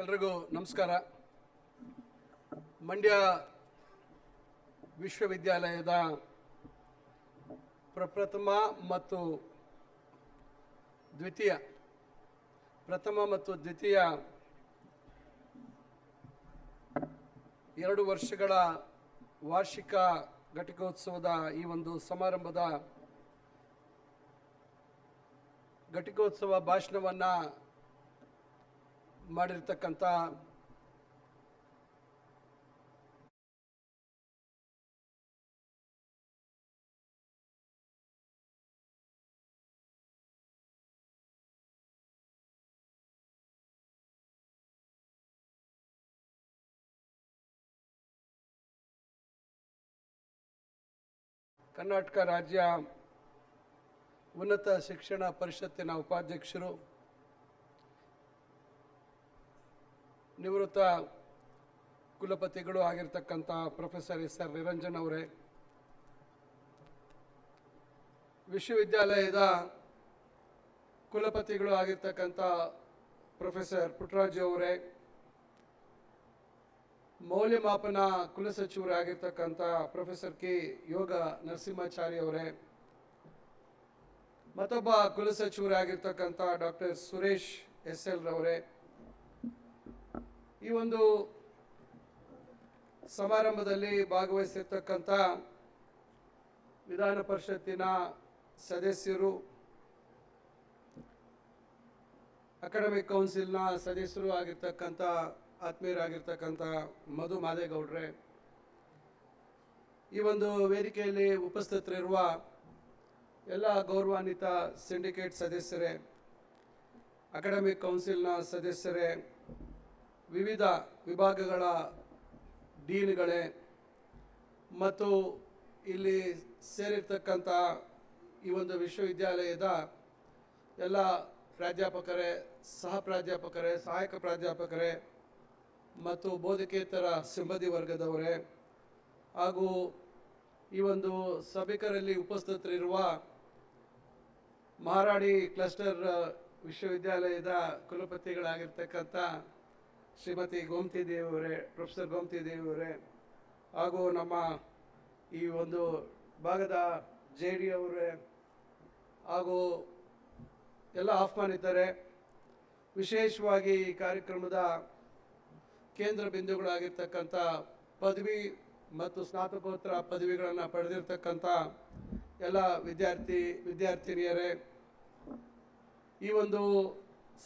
ಎಲ್ರಿಗೂ ನಮಸ್ಕಾರ. ಮಂಡ್ಯ ವಿಶ್ವವಿದ್ಯಾಲಯದ ಪ್ರಪ್ರಥಮ ಮತ್ತು ದ್ವಿತೀಯ, ಪ್ರಥಮ ಮತ್ತು ದ್ವಿತೀಯ ಎರಡು ವರ್ಷಗಳ ವಾರ್ಷಿಕ ಘಟಿಕೋತ್ಸವದ ಈ ಒಂದು ಸಮಾರಂಭದ ಘಟಿಕೋತ್ಸವ ಭಾಷಣವನ್ನು ಮಾಡಿರ್ತಕ್ಕಂಥ ಕರ್ನಾಟಕ ರಾಜ್ಯ ಉನ್ನತ ಶಿಕ್ಷಣ ಪರಿಷತ್ತಿನ ಉಪಾಧ್ಯಕ್ಷರು ನಿವೃತ್ತ ಕುಲಪತಿಗಳು ಆಗಿರ್ತಕ್ಕಂಥ ಪ್ರೊಫೆಸರ್ ಎಸ್ ಆರ್ ನಿರಂಜನ್ ಅವರೇ, ವಿಶ್ವವಿದ್ಯಾಲಯದ ಕುಲಪತಿಗಳು ಆಗಿರ್ತಕ್ಕಂಥ ಪ್ರೊಫೆಸರ್ ಪುಟ್ಟರಾಜು ಅವರೇ, ಮೌಲ್ಯಮಾಪನ ಕುಲಸಚಿವರು ಆಗಿರ್ತಕ್ಕಂಥ ಪ್ರೊಫೆಸರ್ ಕೆ ಯೋಗ ನರಸಿಂಹಾಚಾರಿ ಅವರೇ, ಮತ್ತೊಬ್ಬ ಕುಲಸಚಿವರಾಗಿರ್ತಕ್ಕಂಥ ಡಾಕ್ಟರ್ ಸುರೇಶ್ ಎಸ್ ಎಲ್ ರವರೇ ಈ ಒಂದು ಸಮಾರಂಭದಲ್ಲಿ ಭಾಗವಹಿಸಿರ್ತಕ್ಕಂಥ ವಿಧಾನ ಪರಿಷತ್ತಿನ ಸದಸ್ಯರು, ಅಕಾಡೆಮಿಕ್ ಕೌನ್ಸಿಲ್ನ ಸದಸ್ಯರು ಆಗಿರ್ತಕ್ಕಂಥ ಆತ್ಮೀಯರಾಗಿರ್ತಕ್ಕಂಥ ಮಧು ಮಾದೇಗೌಡ್ರೆ. ಈ ಒಂದು ವೇದಿಕೆಯಲ್ಲಿ ಉಪಸ್ಥಿತರಿರುವ ಎಲ್ಲ ಗೌರವಾನ್ವಿತ ಸಿಂಡಿಕೇಟ್ ಸದಸ್ಯರೇ, ಅಕಾಡೆಮಿಕ್ ಕೌನ್ಸಿಲ್ನ ಸದಸ್ಯರೇ ವಿವಿಧ ವಿಭಾಗಗಳ ಡೀನ್ಗಳೇ ಮತ್ತು ಇಲ್ಲಿ ಸೇರಿರ್ತಕ್ಕಂಥ ಈ ಒಂದು ವಿಶ್ವವಿದ್ಯಾಲಯದ ಎಲ್ಲ ಪ್ರಾಧ್ಯಾಪಕರೇ, ಸಹ ಪ್ರಾಧ್ಯಾಪಕರೇ, ಸಹಾಯಕ ಪ್ರಾಧ್ಯಾಪಕರೇ ಮತ್ತು ಬೋಧಕೇತರ ಸಿಬ್ಬಂದಿ ವರ್ಗದವರೇ ಹಾಗೂ ಈ ಒಂದು ಸಭಿಕರಲ್ಲಿ ಉಪಸ್ಥಿತರಿರುವ ಮಹಾರಾಡಿ ಕ್ಲಸ್ಟರ್ ವಿಶ್ವವಿದ್ಯಾಲಯದ ಕುಲಪತಿಗಳಾಗಿರ್ತಕ್ಕಂಥ ಶ್ರೀಮತಿ ಗೋಮತಿ ದೇವಿಯವರೇ ಪ್ರೊಫೆಸರ್ ಗೋಮತಿ ದೇವಿಯವರೇ ಹಾಗೂ ನಮ್ಮ ಈ ಒಂದು ಭಾಗದ ಜೆ ಡಿ ಅವರೇ, ಹಾಗೂ ಎಲ್ಲ ಆಹ್ವಾನಿತರೆ, ವಿಶೇಷವಾಗಿ ಈ ಕಾರ್ಯಕ್ರಮದ ಕೇಂದ್ರ ಬಿಂದುಗಳಾಗಿರ್ತಕ್ಕಂಥ ಪದವಿ ಮತ್ತು ಸ್ನಾತಕೋತ್ತರ ಪದವಿಗಳನ್ನು ಪಡೆದಿರ್ತಕ್ಕಂಥ ಎಲ್ಲ ವಿದ್ಯಾರ್ಥಿ, ವಿದ್ಯಾರ್ಥಿನಿಯರೇ, ಈ ಒಂದು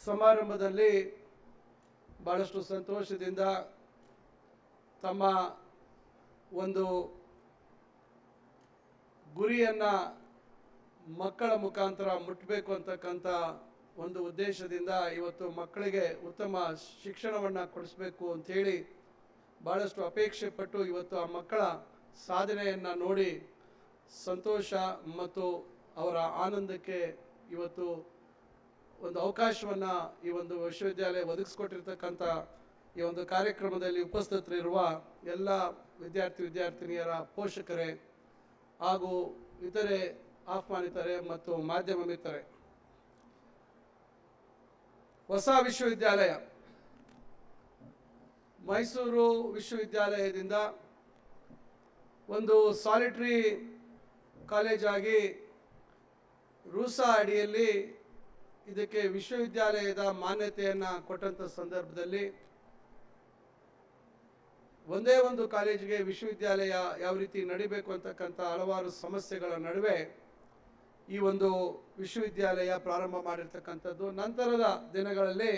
ಸಮಾರಂಭದಲ್ಲಿ ಭಾಳಷ್ಟು ಸಂತೋಷದಿಂದ ತಮ್ಮ ಒಂದು ಗುರಿಯನ್ನು ಮಕ್ಕಳ ಮುಖಾಂತರ ಮುಟ್ಟಬೇಕು ಅಂತಕ್ಕಂಥ ಒಂದು ಉದ್ದೇಶದಿಂದ ಇವತ್ತು ಮಕ್ಕಳಿಗೆ ಉತ್ತಮ ಶಿಕ್ಷಣವನ್ನು ಕೊಡಿಸ್ಬೇಕು ಅಂಥೇಳಿ ಭಾಳಷ್ಟು ಅಪೇಕ್ಷೆ ಪಟ್ಟು ಇವತ್ತು ಆ ಮಕ್ಕಳ ಸಾಧನೆಯನ್ನು ನೋಡಿ ಸಂತೋಷ ಮತ್ತು ಅವರ ಆನಂದಕ್ಕೆ ಇವತ್ತು ಒಂದು ಅವಕಾಶವನ್ನು ಈ ಒಂದು ವಿಶ್ವವಿದ್ಯಾಲಯ ಒದಗಿಸ್ಕೊಟ್ಟಿರ್ತಕ್ಕಂಥ ಈ ಒಂದು ಕಾರ್ಯಕ್ರಮದಲ್ಲಿ ಉಪಸ್ಥಿತರಿರುವ ಎಲ್ಲ ವಿದ್ಯಾರ್ಥಿ ವಿದ್ಯಾರ್ಥಿನಿಯರ ಪೋಷಕರೇ ಹಾಗೂ ಇತರೆ ಆಹ್ವಾನಿತರೆ ಮತ್ತು ಮಾಧ್ಯಮ ಮಿತ್ರರೆ ಹೊಸ ವಿಶ್ವವಿದ್ಯಾಲಯ. ಮೈಸೂರು ವಿಶ್ವವಿದ್ಯಾಲಯದಿಂದ ಒಂದು ಸಾಲಿಟ್ರಿ ಕಾಲೇಜಾಗಿ ರೂಸಾ ಅಡಿಯಲ್ಲಿ ಇದಕ್ಕೆ ವಿಶ್ವವಿದ್ಯಾಲಯದ ಮಾನ್ಯತೆಯನ್ನು ಕೊಟ್ಟಂಥ ಸಂದರ್ಭದಲ್ಲಿ ಒಂದೇ ಒಂದು ಕಾಲೇಜಿಗೆ ವಿಶ್ವವಿದ್ಯಾಲಯ ಯಾವ ರೀತಿ ನಡಿಬೇಕು ಅಂತಕ್ಕಂಥ ಹಲವಾರು ಸಮಸ್ಯೆಗಳ ನಡುವೆ ಈ ಒಂದು ವಿಶ್ವವಿದ್ಯಾಲಯ ಪ್ರಾರಂಭ ಮಾಡಿರ್ತಕ್ಕಂಥದ್ದು. ನಂತರದ ದಿನಗಳಲ್ಲಿ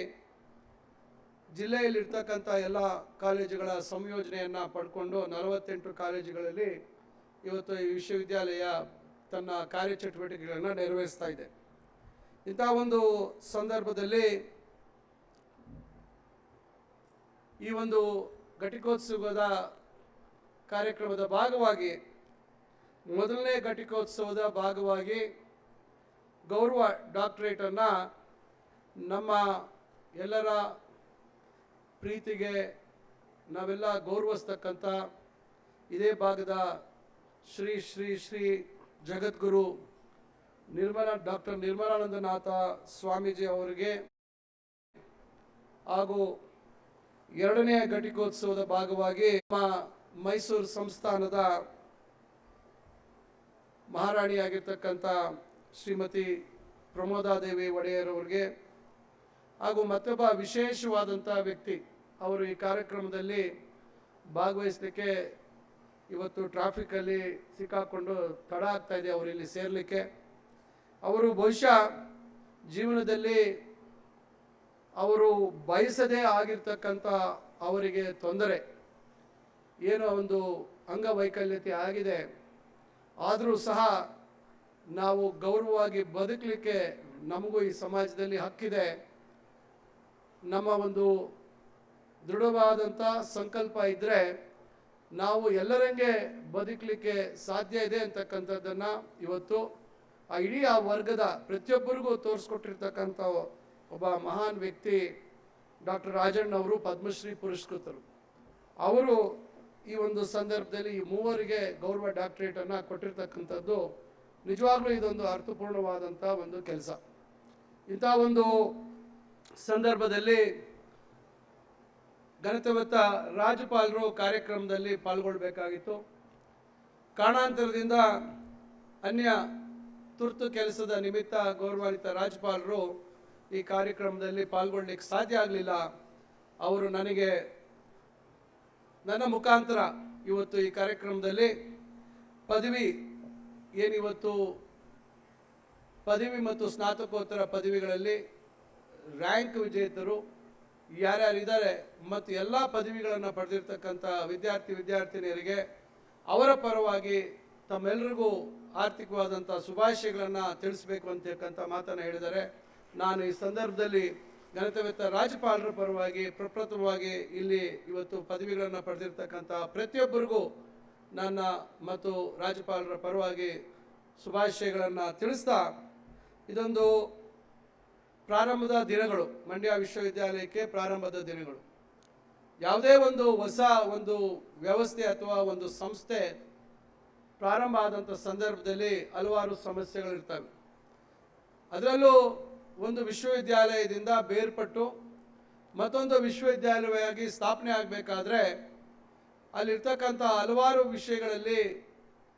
ಜಿಲ್ಲೆಯಲ್ಲಿರ್ತಕ್ಕಂಥ ಎಲ್ಲ ಕಾಲೇಜುಗಳ ಸಂಯೋಜನೆಯನ್ನು ಪಡ್ಕೊಂಡು ನಲವತ್ತೆಂಟು ಕಾಲೇಜುಗಳಲ್ಲಿ ಇವತ್ತು ಈ ವಿಶ್ವವಿದ್ಯಾಲಯ ತನ್ನ ಕಾರ್ಯಚಟುವಟಿಕೆಗಳನ್ನು ನೆರವೇರಿಸ್ತಾ ಇದೆ. ಇಂಥ ಒಂದು ಸಂದರ್ಭದಲ್ಲಿ ಈ ಒಂದು ಘಟಿಕೋತ್ಸವದ ಕಾರ್ಯಕ್ರಮದ ಭಾಗವಾಗಿ, ಮೊದಲನೇ ಘಟಿಕೋತ್ಸವದ ಭಾಗವಾಗಿ ಗೌರವ ಡಾಕ್ಟ್ರೇಟನ್ನು ನಮ್ಮ ಎಲ್ಲರ ಪ್ರೀತಿಗೆ ನಾವೆಲ್ಲ ಗೌರವಿಸ್ತಕ್ಕಂಥ ಇದೇ ಭಾಗದ ಶ್ರೀ ಶ್ರೀ ಶ್ರೀ ಜಗದ್ಗುರು ನಿರ್ಮಲ, ಡಾಕ್ಟರ್ ನಿರ್ಮಲಾನಂದನಾಥ ಸ್ವಾಮೀಜಿ ಅವರಿಗೆ ಹಾಗೂ ಎರಡನೇ ಘಟಿಕೋತ್ಸವದ ಭಾಗವಾಗಿ ನಮ್ಮ ಮೈಸೂರು ಸಂಸ್ಥಾನದ ಮಹಾರಾಣಿಯಾಗಿರ್ತಕ್ಕಂಥ ಶ್ರೀಮತಿ ಪ್ರಮೋದಾದೇವಿ ಒಡೆಯರ್ ಅವರಿಗೆ ಹಾಗೂ ಮತ್ತೊಬ್ಬ ವಿಶೇಷವಾದಂಥ ವ್ಯಕ್ತಿ ಅವರು ಈ ಕಾರ್ಯಕ್ರಮದಲ್ಲಿ ಭಾಗವಹಿಸಲಿಕ್ಕೆ ಇವತ್ತು ಟ್ರಾಫಿಕಲ್ಲಿ ಸಿಕ್ಕಾಕೊಂಡು ತಡ ಆಗ್ತಾ ಇದೆ, ಅವರು ಇಲ್ಲಿ ಸೇರಲಿಕ್ಕೆ. ಅವರು ಬಹುಶಃ ಜೀವನದಲ್ಲಿ ಅವರು ಬಯಸದೇ ಆಗಿರ್ತಕ್ಕಂಥ ಅವರಿಗೆ ತೊಂದರೆ, ಏನೋ ಒಂದು ಅಂಗವೈಕಲ್ಯತೆ ಆಗಿದೆ. ಆದರೂ ಸಹ ನಾವು ಗೌರವವಾಗಿ ಬದುಕಲಿಕ್ಕೆ ನಮಗೂ ಈ ಸಮಾಜದಲ್ಲಿ ಹಕ್ಕಿದೆ. ನಮ್ಮ ಒಂದು ದೃಢವಾದಂಥ ಸಂಕಲ್ಪ ಇದ್ದರೆ ನಾವು ಎಲ್ಲರಂಗೆ ಬದುಕಲಿಕ್ಕೆ ಸಾಧ್ಯ ಇದೆ ಅಂತಕ್ಕಂಥದ್ದನ್ನು ಇವತ್ತು ಆ ಇಡೀ ಆ ವರ್ಗದ ಪ್ರತಿಯೊಬ್ಬರಿಗೂ ತೋರಿಸ್ಕೊಟ್ಟಿರ್ತಕ್ಕಂಥ ಒಬ್ಬ ಮಹಾನ್ ವ್ಯಕ್ತಿ ಡಾಕ್ಟರ್ ರಾಜಣ್ಣ ಅವರು ಪದ್ಮಶ್ರೀ ಪುರಸ್ಕೃತರು. ಅವರು ಈ ಒಂದು ಸಂದರ್ಭದಲ್ಲಿ ಈ ಮೂವರಿಗೆ ಗೌರವ ಡಾಕ್ಟರೇಟನ್ನು ಕೊಟ್ಟಿರ್ತಕ್ಕಂಥದ್ದು ನಿಜವಾಗ್ಲೂ ಇದೊಂದು ಅರ್ಥಪೂರ್ಣವಾದಂಥ ಒಂದು ಕೆಲಸ. ಇಂಥ ಒಂದು ಸಂದರ್ಭದಲ್ಲಿ ಘನತೆವತ್ತ ರಾಜ್ಯಪಾಲರು ಕಾರ್ಯಕ್ರಮದಲ್ಲಿ ಪಾಲ್ಗೊಳ್ಬೇಕಾಗಿತ್ತು. ಕಾರಣಾಂತರದಿಂದ ಅನ್ಯ ತುರ್ತು ಕೆಲಸದ ನಿಮಿತ್ತ ಗೌರವಾನ್ವಿತ ರಾಜ್ಯಪಾಲರು ಈ ಕಾರ್ಯಕ್ರಮದಲ್ಲಿ ಪಾಲ್ಗೊಳ್ಳಿಕ್ಕೆ ಸಾಧ್ಯ ಆಗಲಿಲ್ಲ. ಅವರು ನನಗೆ ನನ್ನ ಮುಖಾಂತರ ಇವತ್ತು ಈ ಕಾರ್ಯಕ್ರಮದಲ್ಲಿ ಪದವಿ ಏನಿವತ್ತು, ಪದವಿ ಮತ್ತು ಸ್ನಾತಕೋತ್ತರ ಪದವಿಗಳಲ್ಲಿ ರ್ಯಾಂಕ್ ವಿಜೇತರು ಯಾರ್ಯಾರಿದ್ದಾರೆ ಮತ್ತು ಎಲ್ಲ ಪದವಿಗಳನ್ನು ಪಡೆದಿರ್ತಕ್ಕಂಥ ವಿದ್ಯಾರ್ಥಿ, ವಿದ್ಯಾರ್ಥಿನಿಯರಿಗೆ ಅವರ ಪರವಾಗಿ ತಮ್ಮೆಲ್ಲರಿಗೂ ಆರ್ಥಿಕವಾದಂಥ ಶುಭಾಶಯಗಳನ್ನು ತಿಳಿಸ್ಬೇಕು ಅಂತಕ್ಕಂಥ ಮಾತನ್ನು ಹೇಳಿದರೆ ನಾನು ಈ ಸಂದರ್ಭದಲ್ಲಿ ಘನತೆವೆತ್ತ ರಾಜ್ಯಪಾಲರ ಪರವಾಗಿ ಪ್ರಪ್ರಥಮವಾಗಿ ಇಲ್ಲಿ ಇವತ್ತು ಪದವಿಗಳನ್ನು ಪಡೆದಿರ್ತಕ್ಕಂಥ ಪ್ರತಿಯೊಬ್ಬರಿಗೂ ನನ್ನ ಮತ್ತು ರಾಜ್ಯಪಾಲರ ಪರವಾಗಿ ಶುಭಾಶಯಗಳನ್ನು ತಿಳಿಸ್ತಾ ಇದೊಂದು ಪ್ರಾರಂಭದ ದಿನಗಳು. ಮಂಡ್ಯ ವಿಶ್ವವಿದ್ಯಾಲಯಕ್ಕೆ ಪ್ರಾರಂಭದ ದಿನಗಳು. ಯಾವುದೇ ಒಂದು ಹೊಸ ಒಂದು ವ್ಯವಸ್ಥೆ ಅಥವಾ ಒಂದು ಸಂಸ್ಥೆ ಪ್ರಾರಂಭ ಆದಂಥ ಸಂದರ್ಭದಲ್ಲಿ ಹಲವಾರು ಸಮಸ್ಯೆಗಳಿರ್ತವೆ. ಅದರಲ್ಲೂ ಒಂದು ವಿಶ್ವವಿದ್ಯಾಲಯದಿಂದ ಬೇರ್ಪಟ್ಟು ಮತ್ತೊಂದು ವಿಶ್ವವಿದ್ಯಾಲಯವಾಗಿ ಸ್ಥಾಪನೆ ಆಗಬೇಕಾದ್ರೆ ಅಲ್ಲಿರ್ತಕ್ಕಂಥ ಹಲವಾರು ವಿಷಯಗಳಲ್ಲಿ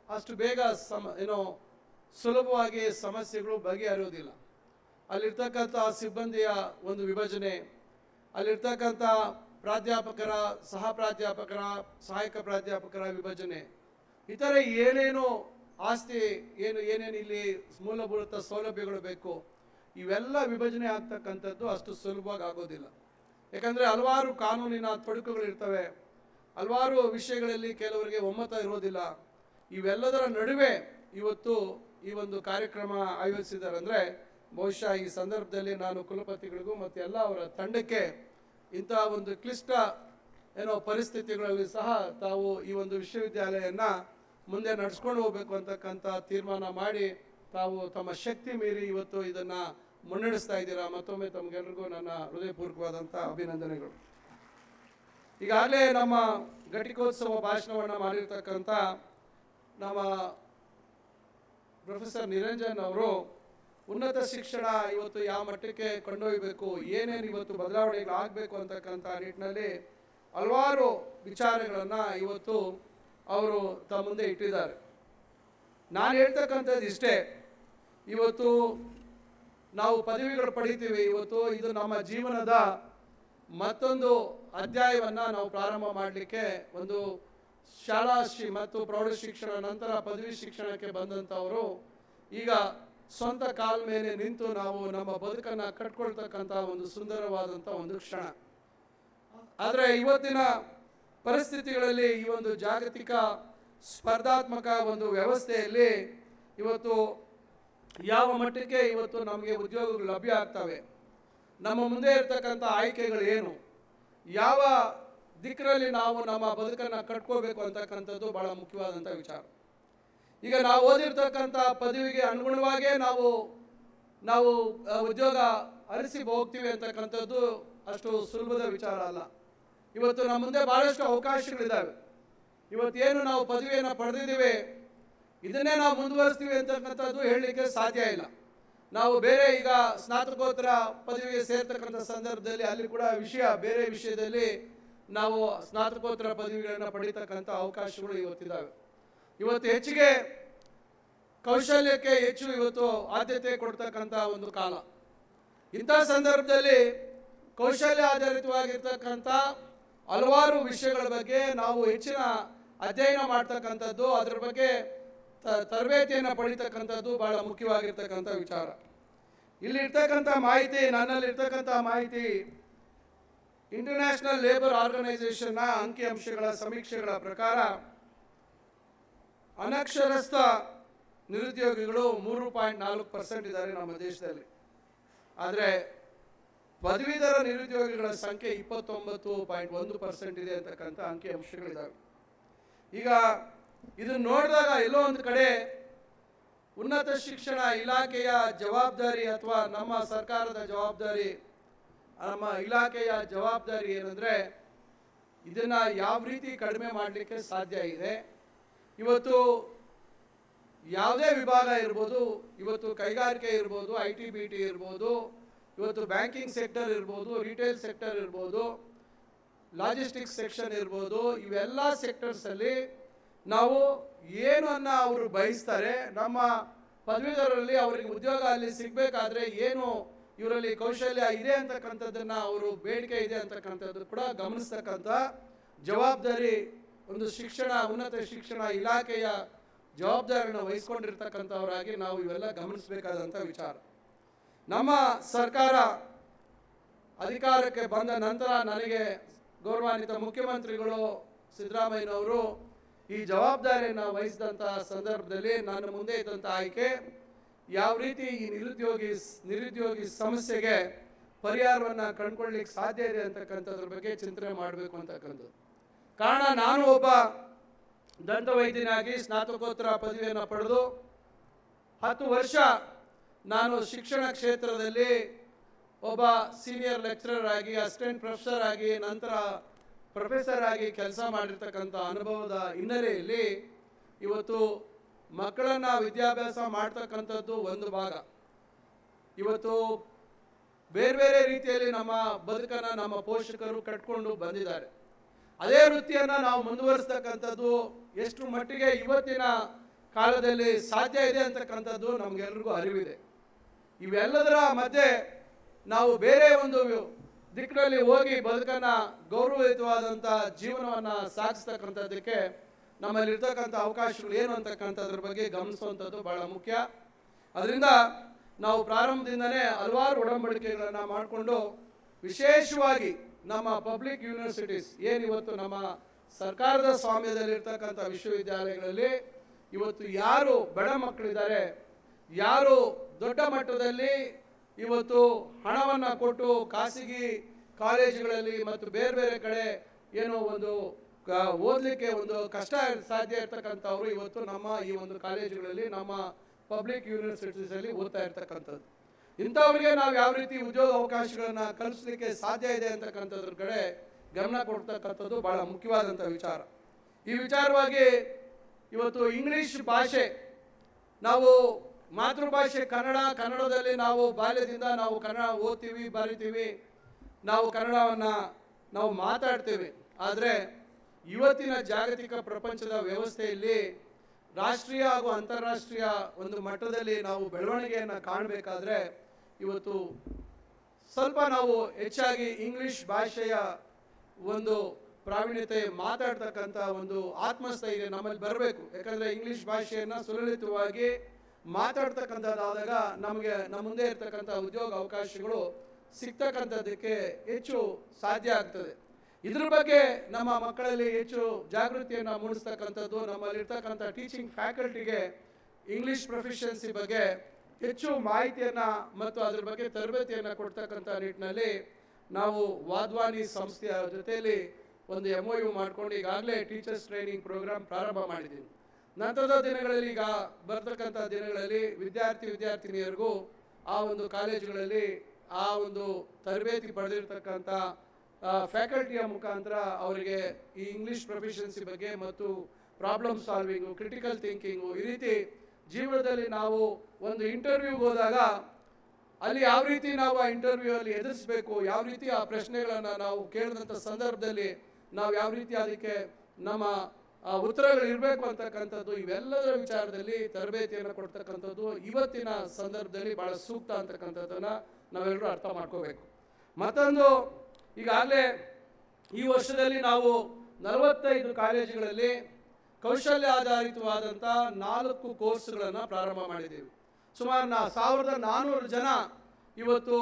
ಅಷ್ಟು ಬೇಗ ಸಮ, ಏನೋ ಸುಲಭವಾಗಿ ಸಮಸ್ಯೆಗಳು ಬಗೆಹರಿಯೋದಿಲ್ಲ ಅಲ್ಲಿರ್ತಕ್ಕಂಥ ಸಿಬ್ಬಂದಿಯ ಒಂದು ವಿಭಜನೆ, ಅಲ್ಲಿರ್ತಕ್ಕಂಥ ಪ್ರಾಧ್ಯಾಪಕರ, ಸಹ ಪ್ರಾಧ್ಯಾಪಕರ, ಸಹಾಯಕ ಪ್ರಾಧ್ಯಾಪಕರ ವಿಭಜನೆ ಇತರೆ ಏನೇನು ಆಸ್ತಿ, ಏನು, ಏನೇನು ಇಲ್ಲಿ ಮೂಲಭೂತ ಸೌಲಭ್ಯಗಳು ಬೇಕು, ಇವೆಲ್ಲ ವಿಭಜನೆ ಆಗ್ತಕ್ಕಂಥದ್ದು ಅಷ್ಟು ಸುಲಭವಾಗಿ ಆಗೋದಿಲ್ಲ. ಯಾಕಂದರೆ ಹಲವಾರು ಕಾನೂನಿನ ತೊಡಕುಗಳಿರ್ತವೆ ಹಲವಾರು ವಿಷಯಗಳಲ್ಲಿ ಕೆಲವರಿಗೆ ಒಮ್ಮತ ಇರೋದಿಲ್ಲ. ಇವೆಲ್ಲದರ ನಡುವೆ ಇವತ್ತು ಈ ಒಂದು ಕಾರ್ಯಕ್ರಮ ಆಯೋಜಿಸಿದ್ದಾರೆ ಅಂದರೆ ಬಹುಶಃ ಈ ಸಂದರ್ಭದಲ್ಲಿ ನಾನು ಕುಲಪತಿಗಳಿಗೂ ಮತ್ತು ಎಲ್ಲ ಅವರ ತಂಡಕ್ಕೆ ಇಂತಹ ಒಂದು ಕ್ಲಿಷ್ಟ ಏನೋ ಪರಿಸ್ಥಿತಿಗಳಲ್ಲಿ ಸಹ ತಾವು ಈ ಒಂದು ವಿಶ್ವವಿದ್ಯಾಲಯನ ಮುಂದೆ ನಡ್ಸ್ಕೊಂಡು ಹೋಗ್ಬೇಕು ಅಂತಕ್ಕಂಥ ತೀರ್ಮಾನ ಮಾಡಿ ತಾವು ತಮ್ಮ ಶಕ್ತಿ ಮೀರಿ ಇವತ್ತು ಇದನ್ನ ಮುನ್ನಡೆಸ್ತಾ ಇದ್ದೀರಾ? ಮತ್ತೊಮ್ಮೆ ತಮಗೆಲ್ಲರಿಗೂ ನನ್ನ ಹೃದಯಪೂರ್ವಕವಾದಂಥ ಅಭಿನಂದನೆಗಳು. ಈಗಾಗಲೇ ನಮ್ಮ ಘಟಿಕೋತ್ಸವ ಭಾಷಣವನ್ನು ಮಾಡಿರ್ತಕ್ಕಂಥ ನಮ್ಮ ಪ್ರೊಫೆಸರ್ ನಿರಂಜನ್ ಅವರು, ಉನ್ನತ ಶಿಕ್ಷಣ ಇವತ್ತು ಯಾವ ಮಟ್ಟಕ್ಕೆ ಕೊಂಡೊಯ್ಯಬೇಕು ಏನೇನು ಇವತ್ತು ಬದಲಾವಣೆಗಳು ಆಗಬೇಕು ಅಂತಕ್ಕಂಥ ನಿಟ್ಟಿನಲ್ಲಿ ಹಲವಾರು ವಿಚಾರಗಳನ್ನು ಇವತ್ತು ಅವರು ತಮ್ಮ ಮುಂದೆ ಇಟ್ಟಿದ್ದಾರೆ. ನಾನು ಹೇಳ್ತಕ್ಕಂಥದ್ದು ಇಷ್ಟೇ. ಇವತ್ತು ನಾವು ಪದವಿಗಳು ಪಡಿತೀವಿ. ಇವತ್ತು ಇದು ನಮ್ಮ ಜೀವನದ ಮತ್ತೊಂದು ಅಧ್ಯಾಯವನ್ನು ನಾವು ಪ್ರಾರಂಭ ಮಾಡಲಿಕ್ಕೆ ಒಂದು ಶಾಲಾ ಶಿ, ಮತ್ತು ಪ್ರೌಢ ಶಿಕ್ಷಣ ನಂತರ ಪದವಿ ಶಿಕ್ಷಣಕ್ಕೆ ಬಂದಂಥವರು ಈಗ ಸ್ವಂತ ಕಾಲ ಮೇಲೆ ನಿಂತು ನಾವು ನಮ್ಮ ಬದುಕನ್ನು ಕಟ್ಕೊಳ್ತಕ್ಕಂಥ ಒಂದು ಸುಂದರವಾದಂಥ ಒಂದು ಕ್ಷಣ. ಆದರೆ ಇವತ್ತಿನ ಪರಿಸ್ಥಿತಿಗಳಲ್ಲಿ ಈ ಒಂದು ಜಾಗತಿಕ ಸ್ಪರ್ಧಾತ್ಮಕ ಒಂದು ವ್ಯವಸ್ಥೆಯಲ್ಲಿ ಇವತ್ತು ಯಾವ ಮಟ್ಟಕ್ಕೆ ಇವತ್ತು ನಮಗೆ ಉದ್ಯೋಗಗಳು ಲಭ್ಯ ಆಗ್ತವೆ? ನಮ್ಮ ಮುಂದೆ ಇರ್ತಕ್ಕಂಥ ಆಯ್ಕೆಗಳು ಏನು? ಯಾವ ದಿಕ್ಕರಲ್ಲಿ ನಾವು ನಮ್ಮ ಬದುಕನ್ನು ಕಟ್ಕೋಬೇಕು ಅಂತಕ್ಕಂಥದ್ದು ಬಹಳ ಮುಖ್ಯವಾದಂಥ ವಿಚಾರ. ಈಗ ನಾವು ಓದಿರ್ತಕ್ಕಂಥ ಪದವಿಗೆ ಅನುಗುಣವಾಗೇ ನಾವು ನಾವು ಉದ್ಯೋಗ ಅರಸಿ ಹೋಗ್ತೀವಿ ಅಂತಕ್ಕಂಥದ್ದು ಅಷ್ಟು ಸುಲಭದ ವಿಚಾರ ಅಲ್ಲ. ಇವತ್ತು ನಮ್ಮ ಮುಂದೆ ಬಹಳಷ್ಟು ಅವಕಾಶಗಳಿದ್ದಾವೆ. ಇವತ್ತೇನು ನಾವು ಪದವಿಯನ್ನು ಪಡೆದಿದ್ದೀವಿ, ಇದನ್ನೇ ನಾವು ಮುಂದುವರಿಸ್ತೀವಿ ಅಂತಕ್ಕಂಥದ್ದು ಹೇಳಲಿಕ್ಕೆ ಸಾಧ್ಯ ಇಲ್ಲ. ನಾವು ಬೇರೆ ಈಗ ಸ್ನಾತಕೋತ್ತರ ಪದವಿಗೆ ಸೇರ್ತಕ್ಕಂಥ ಸಂದರ್ಭದಲ್ಲಿ ಅಲ್ಲಿ ಕೂಡ ವಿಷಯ, ಬೇರೆ ವಿಷಯದಲ್ಲಿ ನಾವು ಸ್ನಾತಕೋತ್ತರ ಪದವಿಗಳನ್ನು ಪಡೀತಕ್ಕಂಥ ಅವಕಾಶಗಳು ಇವತ್ತಿದ್ದಾವೆ. ಇವತ್ತು ಹೆಚ್ಚಿಗೆ ಕೌಶಲ್ಯಕ್ಕೆ ಹೆಚ್ಚು ಇವತ್ತು ಆದ್ಯತೆ ಕೊಡ್ತಕ್ಕಂಥ ಒಂದು ಕಾಲ. ಇಂಥ ಸಂದರ್ಭದಲ್ಲಿ ಕೌಶಲ್ಯ ಆಧಾರಿತವಾಗಿರ್ತಕ್ಕಂಥ ಹಲವಾರು ವಿಷಯಗಳ ಬಗ್ಗೆ ನಾವು ಹೆಚ್ಚಿನ ಅಧ್ಯಯನ ಮಾಡ್ತಕ್ಕಂಥದ್ದು, ಅದರ ಬಗ್ಗೆ ತರಬೇತಿಯನ್ನು ಪಡಿತಕ್ಕಂಥದ್ದು ಬಹಳ ಮುಖ್ಯವಾಗಿರ್ತಕ್ಕಂಥ ವಿಚಾರ. ಇಲ್ಲಿ ಇರ್ತಕ್ಕಂಥ ಮಾಹಿತಿ, ನನ್ನಲ್ಲಿ ಇರ್ತಕ್ಕಂಥ ಮಾಹಿತಿ ಇಂಟರ್ನ್ಯಾಷನಲ್ ಲೇಬರ್ ಆರ್ಗನೈಸೇಷನ್ನ ಅಂಕಿಅಂಶಗಳ ಸಮೀಕ್ಷೆಗಳ ಪ್ರಕಾರ ಅನಕ್ಷರಸ್ಥ ನಿರುದ್ಯೋಗಿಗಳು ಮೂರು ಪಾಯಿಂಟ್ ನಾಲ್ಕು ಪರ್ಸೆಂಟ್ ಇದ್ದಾರೆ ನಮ್ಮ ದೇಶದಲ್ಲಿ. ಆದರೆ ಪದವೀಧರ ನಿರುದ್ಯೋಗಿಗಳ ಸಂಖ್ಯೆ ಇಪ್ಪತ್ತೊಂಬತ್ತು ಪಾಯಿಂಟ್ ಒಂದು ಪರ್ಸೆಂಟ್ ಇದೆ ಅಂತಕ್ಕಂಥ ಅಂಕಿಅಂಶಗಳಿದ್ದಾವೆ ಈಗ ಇದನ್ನ ನೋಡಿದಾಗ ಎಲ್ಲೋ ಒಂದು ಕಡೆ ಉನ್ನತ ಶಿಕ್ಷಣ ಇಲಾಖೆಯ ಜವಾಬ್ದಾರಿ ಅಥವಾ ನಮ್ಮ ಸರ್ಕಾರದ ಜವಾಬ್ದಾರಿ, ನಮ್ಮ ಇಲಾಖೆಯ ಜವಾಬ್ದಾರಿ ಏನಂದ್ರೆ ಇದನ್ನ ಯಾವ ರೀತಿ ಕಡಿಮೆ ಮಾಡಲಿಕ್ಕೆ ಸಾಧ್ಯ ಇದೆ. ಇವತ್ತು ಯಾವುದೇ ವಿಭಾಗ ಇರ್ಬೋದು, ಇವತ್ತು ಕೈಗಾರಿಕೆ ಇರ್ಬೋದು, ಐ ಟಿ, ಬಿ ಟಿ ಇರ್ಬೋದು ಇವತ್ತು ಬ್ಯಾಂಕಿಂಗ್ ಸೆಕ್ಟರ್ ಇರ್ಬೋದು ರಿಟೇಲ್ ಸೆಕ್ಟರ್ ಇರ್ಬೋದು ಲಾಜಿಸ್ಟಿಕ್ಸ್ ಸೆಕ್ಷನ್ ಇರ್ಬೋದು, ಇವೆಲ್ಲ ಸೆಕ್ಟರ್ಸಲ್ಲಿ ನಾವು ಏನನ್ನು ಅವರು ಬಯಸ್ತಾರೆ, ನಮ್ಮ ಪದವೀಧರರಲ್ಲಿ ಅವರಿಗೆ ಉದ್ಯೋಗ ಅಲ್ಲಿ ಸಿಗಬೇಕಾದ್ರೆ ಏನು ಇವರಲ್ಲಿ ಕೌಶಲ್ಯ ಇದೆ ಅಂತಕ್ಕಂಥದ್ದನ್ನು ಅವರು ಬೇಡಿಕೆ ಇದೆ ಅಂತಕ್ಕಂಥದ್ದು ಕೂಡ ಗಮನಿಸ್ತಕ್ಕಂಥ ಜವಾಬ್ದಾರಿ ಒಂದು ಶಿಕ್ಷಣ, ಉನ್ನತ ಶಿಕ್ಷಣ ಇಲಾಖೆಯ ಜವಾಬ್ದಾರಿಯನ್ನು ವಹಿಸ್ಕೊಂಡಿರ್ತಕ್ಕಂಥವರಾಗಿ ನಾವು ಇವೆಲ್ಲ ಗಮನಿಸಬೇಕಾದಂಥ ವಿಚಾರ. ನಮ್ಮ ಸರ್ಕಾರ ಅಧಿಕಾರಕ್ಕೆ ಬಂದ ನಂತರ ನನಗೆ ಗೌರವಾನ್ವಿತ ಮುಖ್ಯಮಂತ್ರಿಗಳು ಸಿದ್ದರಾಮಯ್ಯನವರು ಈ ಜವಾಬ್ದಾರಿಯನ್ನು ವಹಿಸಿದಂಥ ಸಂದರ್ಭದಲ್ಲಿ ನನ್ನ ಮುಂದೆ ಇದ್ದಂಥ ಆಯ್ಕೆ, ಯಾವ ರೀತಿ ಈ ನಿರುದ್ಯೋಗಿ ನಿರುದ್ಯೋಗಿ ಸಮಸ್ಯೆಗೆ ಪರಿಹಾರವನ್ನು ಕಂಡುಕೊಳ್ಳಿಕ್ಕೆ ಸಾಧ್ಯ ಇದೆ ಅಂತಕ್ಕಂಥದ್ರ ಬಗ್ಗೆ ಚಿಂತನೆ ಮಾಡಬೇಕು ಅಂತಕ್ಕಂಥದ್ದು. ಕಾರಣ ನಾನು ಒಬ್ಬ ದಂತವೈದ್ಯನಾಗಿ ಸ್ನಾತಕೋತ್ತರ ಪದವಿಯನ್ನು ಪಡೆದು ಹತ್ತು ವರ್ಷ ನಾನು ಶಿಕ್ಷಣ ಕ್ಷೇತ್ರದಲ್ಲಿ ಒಬ್ಬ ಸೀನಿಯರ್ ಲೆಕ್ಚರರ್ ಆಗಿ ಅಸಿಸ್ಟೆಂಟ್ ಪ್ರೊಫೆಸರ್ ಆಗಿ, ನಂತರ ಪ್ರೊಫೆಸರ್ ಆಗಿ ಕೆಲಸ ಮಾಡಿರ್ತಕ್ಕಂಥ ಅನುಭವದ ಹಿನ್ನೆಲೆಯಲ್ಲಿ ಇವತ್ತು ಮಕ್ಕಳನ್ನ ವಿದ್ಯಾಭ್ಯಾಸ ಮಾಡ್ತಕ್ಕಂಥದ್ದು ಒಂದು ಭಾಗ. ಇವತ್ತು ಬೇರೆ ಬೇರೆ ರೀತಿಯಲ್ಲಿ ನಮ್ಮ ಬದುಕನ್ನು ನಮ್ಮ ಪೋಷಕರು ಕಟ್ಕೊಂಡು ಬಂದಿದ್ದಾರೆ. ಅದೇ ವೃತ್ತಿಯನ್ನ ನಾವು ಮುಂದುವರಿಸ್ತಕ್ಕಂಥದ್ದು ಎಷ್ಟು ಮಟ್ಟಿಗೆ ಇವತ್ತಿನ ಕಾಲದಲ್ಲಿ ಸಾಧ್ಯ ಇದೆ ಅಂತಕ್ಕಂಥದ್ದು ನಮಗೆಲ್ರಿಗೂ ಅರಿವಿದೆ. ಇವೆಲ್ಲದರ ಮಧ್ಯೆ ನಾವು ಬೇರೆ ಒಂದು ದಿಕ್ಕಿನಲ್ಲಿ ಹೋಗಿ ಬದುಕನ್ನ ಗೌರವಯುತವಾದಂಥ ಜೀವನವನ್ನ ಸಾಗಿಸ್ತಕ್ಕಂಥದ್ದಕ್ಕೆ ನಮ್ಮಲ್ಲಿರ್ತಕ್ಕಂಥ ಅವಕಾಶಗಳು ಏನು ಅಂತಕ್ಕಂಥದ್ರ ಬಗ್ಗೆ ಗಮನಿಸುವಂಥದ್ದು ಬಹಳ ಮುಖ್ಯ. ಅದರಿಂದ ನಾವು ಪ್ರಾರಂಭದಿಂದನೇ ಹಲವಾರು ಒಡಂಬಡಿಕೆಗಳನ್ನು ಮಾಡಿಕೊಂಡು ವಿಶೇಷವಾಗಿ ನಮ್ಮ ಪಬ್ಲಿಕ್ ಯೂನಿವರ್ಸಿಟೀಸ್ ಏನಿವತ್ತು ನಮ್ಮ ಸರ್ಕಾರದ ಸ್ವಾಮ್ಯದಲ್ಲಿರ್ತಕ್ಕಂಥ ವಿಶ್ವವಿದ್ಯಾಲಯಗಳಲ್ಲಿ ಇವತ್ತು ಯಾರು ಬಡ ಮಕ್ಕಳಿದ್ದಾರೆ ಯಾರು ದೊಡ್ಡ ಮಟ್ಟದಲ್ಲಿ ಇವತ್ತು ಹಣವನ್ನು ಕೊಟ್ಟು ಖಾಸಗಿ ಕಾಲೇಜುಗಳಲ್ಲಿ ಮತ್ತು ಬೇರೆ ಬೇರೆ ಕಡೆ ಏನೋ ಒಂದು ಓದಲಿಕ್ಕೆ ಒಂದು ಕಷ್ಟ ಸಾಧ್ಯ ಇರ್ತಕ್ಕಂಥವ್ರು ಇವತ್ತು ನಮ್ಮ ಈ ಒಂದು ಕಾಲೇಜುಗಳಲ್ಲಿ, ನಮ್ಮ ಪಬ್ಲಿಕ್ ಯೂನಿವರ್ಸಿಟೀಸ್ ಅಲ್ಲಿ ಓದ್ತಾ ಇರ್ತಕ್ಕಂಥದ್ದು. ಇಂಥವ್ರಿಗೆ ನಾವು ಯಾವ ರೀತಿ ಉದ್ಯೋಗ ಅವಕಾಶಗಳನ್ನ ಕಲ್ಪಿಸಲಿಕ್ಕೆ ಸಾಧ್ಯ ಇದೆ ಅಂತಕ್ಕಂಥದ್ರ ಕಡೆ ಗಮನ ಕೊಡ್ತಕ್ಕಂಥದ್ದು ಬಹಳ ಮುಖ್ಯವಾದಂಥ ವಿಚಾರ. ಈ ವಿಚಾರವಾಗಿ ಇವತ್ತು ಇಂಗ್ಲಿಷ್ ಭಾಷೆ ನಾವು ಮಾತೃಭಾಷೆ ಕನ್ನಡ, ಕನ್ನಡದಲ್ಲಿ ನಾವು ಬಾಲ್ಯದಿಂದ ನಾವು ಕನ್ನಡ ಓದ್ತೀವಿ, ಬರಿತೀವಿ. ನಾವು ಕನ್ನಡವನ್ನು ನಾವು ಮಾತಾಡ್ತೀವಿ. ಆದರೆ ಇವತ್ತಿನ ಜಾಗತಿಕ ಪ್ರಪಂಚದ ವ್ಯವಸ್ಥೆಯಲ್ಲಿ ರಾಷ್ಟ್ರೀಯ ಹಾಗೂ ಅಂತಾರಾಷ್ಟ್ರೀಯ ಒಂದು ಮಟ್ಟದಲ್ಲಿ ನಾವು ಬೆಳವಣಿಗೆಯನ್ನು ಕಾಣಬೇಕಾದ್ರೆ ಇವತ್ತು ಸ್ವಲ್ಪ ನಾವು ಹೆಚ್ಚಾಗಿ ಇಂಗ್ಲಿಷ್ ಭಾಷೆಯ ಒಂದು ಪ್ರಾವೀಣ್ಯತೆ ಮಾತಾಡ್ತಕ್ಕಂಥ ಒಂದು ಆತ್ಮಸ್ಥೈರ್ಯ ನಮ್ಮಲ್ಲಿ ಬರಬೇಕು. ಯಾಕಂದರೆ ಇಂಗ್ಲಿಷ್ ಭಾಷೆಯನ್ನ ಸುಲಲಿತವಾಗಿ ಮಾತಾಡ್ತಕ್ಕಂಥದ್ದಾದಾಗ ನಮಗೆ ನಮ್ಮ ಮುಂದೆ ಇರ್ತಕ್ಕಂಥ ಉದ್ಯೋಗ ಅವಕಾಶಗಳು ಸಿಗ್ತಕ್ಕಂಥದ್ದಕ್ಕೆ ಹೆಚ್ಚು ಸಾಧ್ಯ ಆಗ್ತದೆ. ಇದ್ರ ಬಗ್ಗೆ ನಮ್ಮ ಮಕ್ಕಳಲ್ಲಿ ಹೆಚ್ಚು ಜಾಗೃತಿಯನ್ನು ಮೂಡಿಸ್ತಕ್ಕಂಥದ್ದು ನಮ್ಮಲ್ಲಿರ್ತಕ್ಕಂಥ ಟೀಚಿಂಗ್ ಫ್ಯಾಕಲ್ಟಿಗೆ ಇಂಗ್ಲಿಷ್ ಪ್ರೊಫಿಷಿಯನ್ಸಿ ಬಗ್ಗೆ ಹೆಚ್ಚು ಮಾಹಿತಿಯನ್ನ ಮತ್ತು ಅದ್ರ ಬಗ್ಗೆ ತರಬೇತಿಯನ್ನು ಕೊಡ್ತಕ್ಕಂಥ ನಿಟ್ಟಿನಲ್ಲಿ ನಾವು ವಾದ್ವಾನಿ ಸಂಸ್ಥೆಯ ಜೊತೆಯಲ್ಲಿ ಒಂದು ಎಂ ಯು ಮಾಡ್ಕೊಂಡು ಈಗಾಗಲೇ ಟೀಚರ್ಸ್ ಟ್ರೈನಿಂಗ್ ಪ್ರೋಗ್ರಾಮ್ ಪ್ರಾರಂಭ ಮಾಡಿದ್ದೀವಿ. ನಂತರದ ದಿನಗಳಲ್ಲಿ ಈಗ ಬರ್ತಕ್ಕಂಥ ದಿನಗಳಲ್ಲಿ ವಿದ್ಯಾರ್ಥಿ ವಿದ್ಯಾರ್ಥಿನಿಯರಿಗೂ ಆ ಒಂದು ಕಾಲೇಜುಗಳಲ್ಲಿ ಆ ಒಂದು ತರಬೇತಿ ಪಡೆದಿರ್ತಕ್ಕಂಥ ಫ್ಯಾಕಲ್ಟಿಯ ಮುಖಾಂತರ ಅವರಿಗೆ ಈ ಇಂಗ್ಲಿಷ್ ಪ್ರೊಫಿಷಿಯನ್ಸಿ ಬಗ್ಗೆ ಮತ್ತು ಪ್ರಾಬ್ಲಮ್ ಸಾಲ್ವಿಂಗು ಕ್ರಿಟಿಕಲ್ ಥಿಂಕಿಂಗು ಈ ರೀತಿ ಜೀವನದಲ್ಲಿ ನಾವು ಒಂದು ಇಂಟರ್ವ್ಯೂಗೆ ಹೋದಾಗ ಅಲ್ಲಿ ಯಾವ ರೀತಿ ನಾವು ಆ ಇಂಟರ್ವ್ಯೂ ಅಲ್ಲಿ ಎದುರಿಸಬೇಕು ಯಾವ ರೀತಿ ಆ ಪ್ರಶ್ನೆಗಳನ್ನು ನಾವು ಕೇಳಿದಂಥ ಸಂದರ್ಭದಲ್ಲಿ ನಾವು ಯಾವ ರೀತಿ ಅದಕ್ಕೆ ನಮ್ಮ ಆ, ಉತ್ತರಗಳು ಇರಬೇಕು ಅಂತಕ್ಕಂಥದ್ದು ಇವೆಲ್ಲದರ ವಿಚಾರದಲ್ಲಿ ತರಬೇತಿಯನ್ನು ಕೊಡ್ತಕ್ಕಂಥದ್ದು ಇವತ್ತಿನ ಸಂದರ್ಭದಲ್ಲಿ ಬಹಳ ಸೂಕ್ತ ಅಂತಕ್ಕಂಥದ್ದನ್ನು ನಾವೆಲ್ಲರೂ ಅರ್ಥ ಮಾಡ್ಕೋಬೇಕು. ಮತ್ತೊಂದು ಈಗಾಗಲೇ ಈ ವರ್ಷದಲ್ಲಿ ನಾವು ನಲವತ್ತೈದು ಕಾಲೇಜುಗಳಲ್ಲಿ ಕೌಶಲ್ಯ ಆಧಾರಿತವಾದಂಥ ನಾಲ್ಕು ಕೋರ್ಸ್ಗಳನ್ನು ಪ್ರಾರಂಭ ಮಾಡಿದ್ದೀವಿ. ಸುಮಾರು ನಾ ಸಾವಿರದ ನಾನ್ನೂರು ಜನ ಇವತ್ತು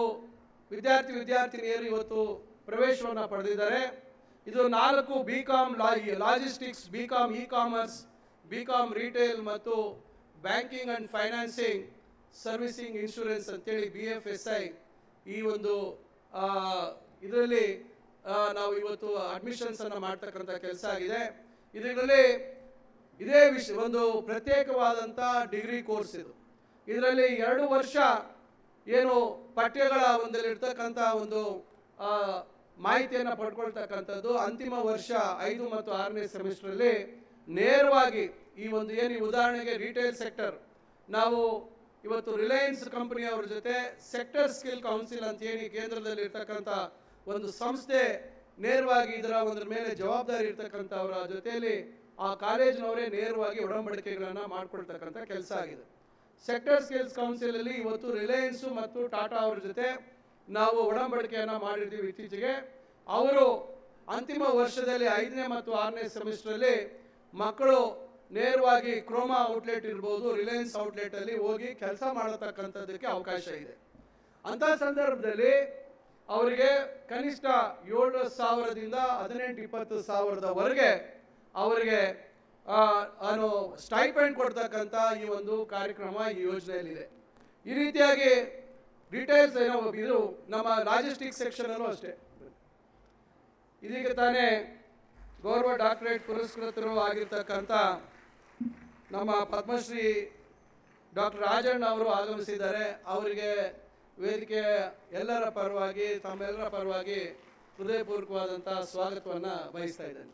ವಿದ್ಯಾರ್ಥಿ ವಿದ್ಯಾರ್ಥಿನಿಯರು ಇವತ್ತು ಪ್ರವೇಶವನ್ನು ಪಡೆದಿದ್ದಾರೆ. ಇದು ನಾಲ್ಕು B Com logistics B Com e commerce B Com retail ಮತ್ತು banking and financing servicing insurance ಅಂತೇಳಿ ಬಿ ಎಫ್ ಎಸ್ ಐ ಈ ಒಂದು ಇದರಲ್ಲಿ ನಾವು ಇವತ್ತು ಅಡ್ಮಿಷನ್ಸ್ ಅನ್ನು ಮಾಡ್ತಕ್ಕಂಥ ಕೆಲಸ ಆಗಿದೆ. ಇದರಲ್ಲಿ ಇದೇ ವಿಷಯ ಒಂದು ಪ್ರತ್ಯೇಕವಾದಂಥ ಡಿಗ್ರಿ ಕೋರ್ಸ್ ಇದು. ಇದರಲ್ಲಿ ಎರಡು ವರ್ಷ ಏನು ಪಠ್ಯಗಳ ಒಂದಲ್ಲಿರ್ತಕ್ಕಂಥ ಒಂದು ಆ, ಮಾಹಿತಿಯನ್ನು ಪಡ್ಕೊಳ್ತಕ್ಕಂಥದ್ದು ಅಂತಿಮ ವರ್ಷ ಐದು ಮತ್ತು ಆರನೇ ಸೆಮಿಸ್ಟ್ರಲ್ಲಿ ನೇರವಾಗಿ ಈ ಒಂದು ಏನು ಉದಾಹರಣೆಗೆ ರಿಟೇಲ್ ಸೆಕ್ಟರ್ ನಾವು ಇವತ್ತು ರಿಲಯನ್ಸ್ ಕಂಪನಿಯವ್ರ ಜೊತೆ ಸೆಕ್ಟರ್ ಸ್ಕಿಲ್ ಕೌನ್ಸಿಲ್ ಅಂತ ಹೇಳಿ ಕೇಂದ್ರದಲ್ಲಿ ಇರ್ತಕ್ಕಂಥ ಒಂದು ಸಂಸ್ಥೆ ನೇರವಾಗಿ ಇದರ ಒಂದ್ರ ಮೇಲೆ ಜವಾಬ್ದಾರಿ ಇರ್ತಕ್ಕಂಥವರ ಜೊತೆಯಲ್ಲಿ ಆ ಕಾಲೇಜಿನವರೇ ನೇರವಾಗಿ ಒಡಂಬಡಿಕೆಗಳನ್ನು ಮಾಡ್ಕೊಳ್ತಕ್ಕಂಥ ಕೆಲಸ ಆಗಿದೆ. ಸೆಕ್ಟರ್ ಸ್ಕಿಲ್ಸ್ ಕೌನ್ಸಿಲ್ ಅಲ್ಲಿ ಇವತ್ತು ರಿಲಯನ್ಸ್ ಮತ್ತು ಟಾಟಾ ಅವರ ಜೊತೆ ನಾವು ಒಡಂಬಡಿಕೆಯನ್ನು ಮಾಡಿರ್ತೀವಿ ಇತ್ತೀಚೆಗೆ. ಅವರು ಅಂತಿಮ ವರ್ಷದಲ್ಲಿ ಐದನೇ ಮತ್ತು ಆರನೇ ಸೆಮಿಸ್ಟ್ರಲ್ಲಿ ಮಕ್ಕಳು ನೇರವಾಗಿ ಕ್ರೋಮಾ ಔಟ್ಲೆಟ್ ಇರ್ಬೋದು ರಿಲಯನ್ಸ್ ಔಟ್ಲೆಟ್ ಅಲ್ಲಿ ಹೋಗಿ ಕೆಲಸ ಮಾಡತಕ್ಕಂಥದ್ದಕ್ಕೆ ಅವಕಾಶ ಇದೆ. ಅಂತ ಸಂದರ್ಭದಲ್ಲಿ ಅವರಿಗೆ ಕನಿಷ್ಠ ಏಳು ಸಾವಿರದಿಂದ ಹದಿನೆಂಟು ಇಪ್ಪತ್ತು ಸಾವಿರದವರೆಗೆ ಅವರಿಗೆ ಆ, ಸ್ಟೈಪೆಂಟ್ ಕೊಡ್ತಕ್ಕಂಥ ಈ ಒಂದು ಕಾರ್ಯಕ್ರಮ ಈ ಯೋಜನೆಯಲ್ಲಿದೆ. ಈ ರೀತಿಯಾಗಿ ಡೀಟೇಲ್ಸ್ ಏನೋ ಇದು ನಮ್ಮ ಲಾಜಿಸ್ಟಿಕ್ ಸೆಕ್ಷನಲ್ಲೂ ಅಷ್ಟೇ. ಇದೀಗ ತಾನೇ ಗೌರವ ಡಾಕ್ಟರೇಟ್ ಪುರಸ್ಕೃತರು ಆಗಿರ್ತಕ್ಕಂಥ ನಮ್ಮ ಪದ್ಮಶ್ರೀ ಡಾಕ್ಟರ್ ರಾಜಣ್ಣ ಅವರು ಆಗಮಿಸಿದ್ದಾರೆ. ಅವರಿಗೆ ವೇದಿಕೆ ಎಲ್ಲರ ಪರವಾಗಿ, ತಮ್ಮೆಲ್ಲರ ಪರವಾಗಿ ಹೃದಯಪೂರ್ವಕವಾದಂಥ ಸ್ವಾಗತವನ್ನು ಬಯಸ್ತಾ ಇದ್ದೇನೆ.